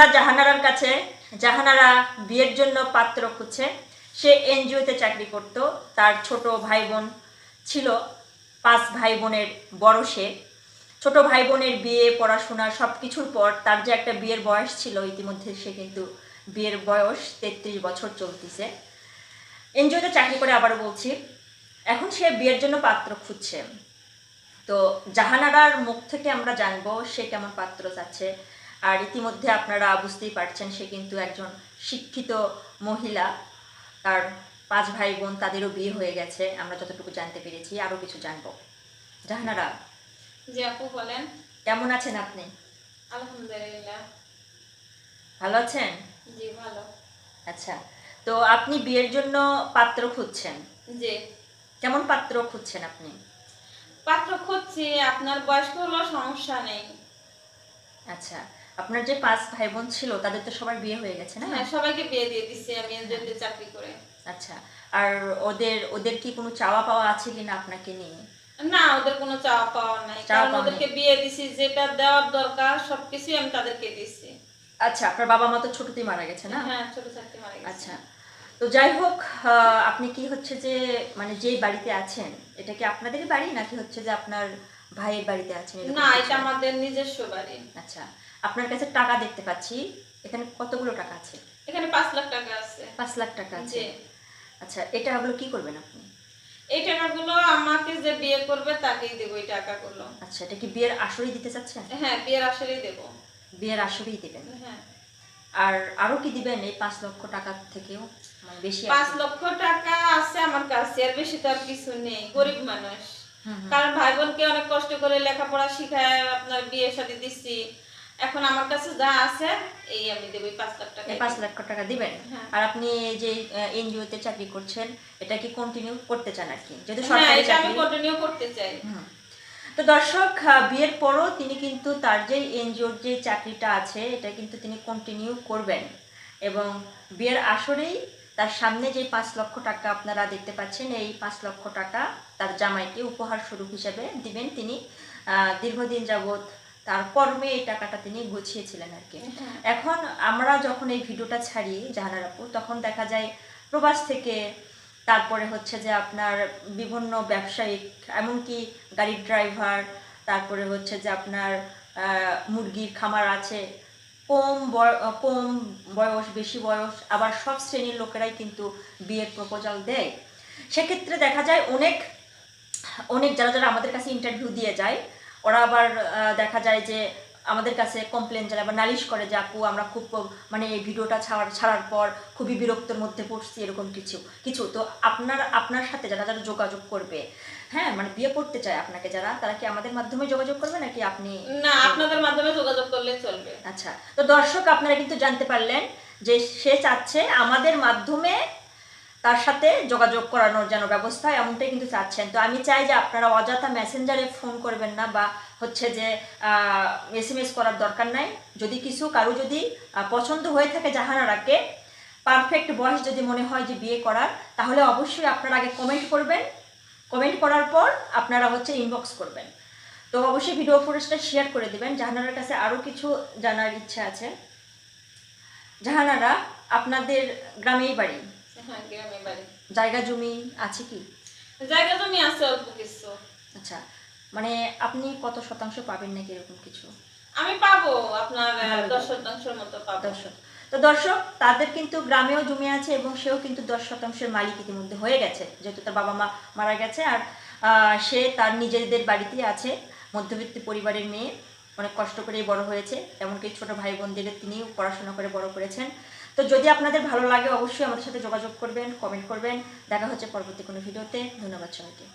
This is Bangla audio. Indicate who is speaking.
Speaker 1: আমরা জাহানারার কাছে, জাহানারা বিয়ের জন্য পাত্র খুঁজছে। সে এনজিওতে চাকরি করত, তার ছোট ভাই বোন ছিল, পাঁচ ভাই বোনের বড় সে। ছোট ভাই বোনের বিয়ে, পড়াশোনা সব কিছুর পর তার যে একটা বিয়ের বয়স ছিল, ইতিমধ্যে সে কিন্তু বিয়ের বয়স তেত্রিশ বছর চলতেছে। এনজিওতে চাকরি করে আবার বলছি, এখন সে বিয়ের জন্য পাত্র খুঁজছে। তো জাহানারার মুখ থেকে আমরা জানব সে কেমন পাত্র চাচ্ছে। আর ইতিমধ্যে আপনারা বুঝতেই পারছেন সে কিন্তু একজন শিক্ষিত মহিলা। তার পাঁচ ভাই বোন তাদেরও বিয়ে হয়ে গেছে আমরা যতটুকু জানতে পেরেছি আরও কিছু জানব। জাহানারা।
Speaker 2: জি আপু বলেন।
Speaker 1: কেমন আছেন আপনি?
Speaker 2: আলহামদুলিল্লাহ।
Speaker 1: ভালো আছেন?
Speaker 2: জি ভালো।
Speaker 1: আচ্ছা তো আপনি বিয়ের জন্য পাত্র খুঁজছেন?
Speaker 2: জি।
Speaker 1: কেমন পাত্র খুঁজছেন আপনি?
Speaker 2: পাত্র খুঁজছি আপনার বয়স্ক হলো সমস্যা নেই।
Speaker 1: আচ্ছা আপনার যে পাঁচ ভাই বোন ছিল তাদের তো সবার বিয়ে হয়ে গেছে না?
Speaker 2: হ্যাঁ সবাইকে বিয়ে দিয়ে দিচ্ছি আমি এজেন্টে চাকরি করে।
Speaker 1: আচ্ছা আর ওদের ওদের কি কোনো চাওয়া পাওয়া আছে কিনা আপনাকে নিয়ে?
Speaker 2: না ওদের কোনো চাওয়া পাওয়া নাই। কারণ ওদেরকে বিয়ে দিছি যেটা দেওয়ার দরকার সবকিছুই আমি তাদেরকে দিচ্ছি
Speaker 1: আচ্ছা আপনার বাবা মা তো ছোটতেই মারা গেছে না?
Speaker 2: হ্যাঁ ছোট চাকরি মারা গেছে।
Speaker 1: আচ্ছা তো যাই হোক আপনি কি হচ্ছে যে মানে যেই বাড়িতে আছেন এটা কি আপনাদেরই বাড়ি? নাকি হচ্ছে যে আপনার ভাইয়ের বাড়িতে আছেন
Speaker 2: না এটা আমাদের নিজস্ব বাড়ি।
Speaker 1: আচ্ছা আপনার কাছে টাকা দেখতে পাচ্ছি। এখানে কতগুলো টাকা আছে?
Speaker 2: এখানে পাঁচ লাখ টাকা আছে।
Speaker 1: পাঁচ লাখ টাকা আছে। আচ্ছা এই টাকাগুলো কি করবেন আপনি?
Speaker 2: এই টাকাগুলো আমাকে যে বিয়ে করবে তাকেই দেবো এই টাকাগুলো।
Speaker 1: আচ্ছা এটা কি বিয়ের আসরেই দিতে চাচ্ছেন?
Speaker 2: হ্যাঁ বিয়ের আসলেই দেবো।
Speaker 1: বিয়ের আসরেই দিবেন।
Speaker 2: হ্যাঁ।
Speaker 1: আর আরও কি দিবেন এই পাঁচ লক্ষ টাকা থেকেও? মানে বেশি আছে?
Speaker 2: পাঁচ লক্ষ টাকা আছে আমার কাছে আর বেশি তো আর কিছু নেই। গরিব মানুষ। কারণ ভাই বোনকে অনেক কষ্ট করে লেখাপড়া শিখায় আপনার বিয়ে শাদী দিচ্ছি। এখন আমার কাছে যা আছে এই আমি দেবো এই পাঁচ লাখ টাকা
Speaker 1: পাঁচ লক্ষ টাকা দিবেন?
Speaker 2: হ্যাঁ।
Speaker 1: আর আপনি এই যে এনজিও তে চাকরি করছেন এটা কি কন্টিনিউ করতে চান আর কি? যদি সরকারি
Speaker 2: এটা আমি কন্টিনিউ করতে চাই।
Speaker 1: তো দর্শক বিয়ের পরও তিনি কিন্তু তার যে এনজিওর যে চাকরিটা আছে এটা কিন্তু তিনি কন্টিনিউ করবেন। এবং বিয়ের আসরেই তার সামনে যে পাঁচ লক্ষ টাকা আপনারা দেখতে পাচ্ছেন এই পাঁচ লক্ষ টাকা তার জামাইকে উপহার স্বরূপ হিসেবে দিবেন তিনি দীর্ঘদিন যাবৎ তার কর্মে এই টাকাটা তিনি গুছিয়েছিলেন আর কি
Speaker 2: হ্যাঁ।
Speaker 1: এখন আমরা যখন এই ভিডিওটা ছাড়ি জাহানার আপু তখন দেখা যায় প্রবাস থেকে তারপরে হচ্ছে যে আপনার বিভিন্ন ব্যবসায়িক এমনকি গাড়ির ড্রাইভার তারপরে হচ্ছে যে আপনার মুরগির খামার আছে কম বয়- কম বয়স, বেশি বয়স, আবার সব শ্রেণির লোকেরাই কিন্তু বিয়ের প্রপোজাল দেয়। সেক্ষেত্রে দেখা যায় অনেক অনেক যারা যারা আমাদের কাছে ইন্টারভিউ দিয়ে যায়, ওরা আবার দেখা যায় যে আমাদের কাছে কমপ্লেন জানায় বা নালিশ করে যে আপু আমরা খুব মানে এই ভিডিওটা ছাড়ার ছাড়ার পর খুবই বিরক্তর মধ্যে পড়ছি এরকম কিছু। কিছু তো আপনার আপনার সাথে যারা যারা যোগাযোগ করবে হ্যাঁ মানে বিয়ে করতে চায় আপনাকে যারা তারা কি আমাদের মাধ্যমে যোগাযোগ করবে নাকি আপনি
Speaker 2: না আপনাদের মাধ্যমে যোগাযোগ করলে চলবে।
Speaker 1: আচ্ছা তো দর্শক আপনারা কিন্তু জানতে পারলেন যে সে চাচ্ছে আমাদের মাধ্যমে তার সাথে যোগাযোগ করানোর যেন ব্যবস্থা এমনটাই কিন্তু চাচ্ছেন। তো আমি চাই যে আপনারা অযথা মেসেঞ্জারে ফোন করবেন না বা হচ্ছে যে এস এম এস করার দরকার নাই। যদি কিছু কারও যদি পছন্দ হয়ে থাকে জাহানারাকে পারফেক্ট বয়স যদি মনে হয় যে বিয়ে করার, তাহলে অবশ্যই আপনারা আগে কমেন্ট করবেন। কমেন্ট করার পর আপনারা হচ্ছে ইনবক্স করবেন। তো অবশ্যই ভিডিও ফুটেজটা শেয়ার করে দেবেন। জাহানারার কাছে আরও কিছু জানার ইচ্ছা আছে। জাহানারা আপনাদের গ্রামেই বাড়ি। জায়গা জমি আছে কি?
Speaker 2: জায়গা জমি আছে অল্প কিছু।
Speaker 1: আচ্ছা মানে আপনি কত শতাংশ পাবেন নাকি এরকম কিছু?
Speaker 2: আমি পাবো আপনার দশ শতাংশের মতো পাবো।
Speaker 1: দর্শক তো দর্শক তাদের কিন্তু গ্রামেও জমি আছে এবং সেও কিন্তু দশ শতাংশের মালিক ইতিমধ্যে হয়ে গেছে যেহেতু তার বাবা মা মারা গেছে আর সে তার নিজেদের বাড়িতেই আছে মধ্যবিত্ত পরিবারের মেয়ে অনেক কষ্ট করেই বড় হয়েছে এমনকি ছোট ভাই বোনদের তিনিও পড়াশোনা করে বড় করেছেন। তো যদি আপনাদের ভালো লাগে, অবশ্যই আমাদের সাথে যোগাযোগ করবেন কমেন্ট করবেন। দেখা হচ্ছে পরবর্তী কোনো ভিডিওতে। ধন্যবাদ সবাইকে।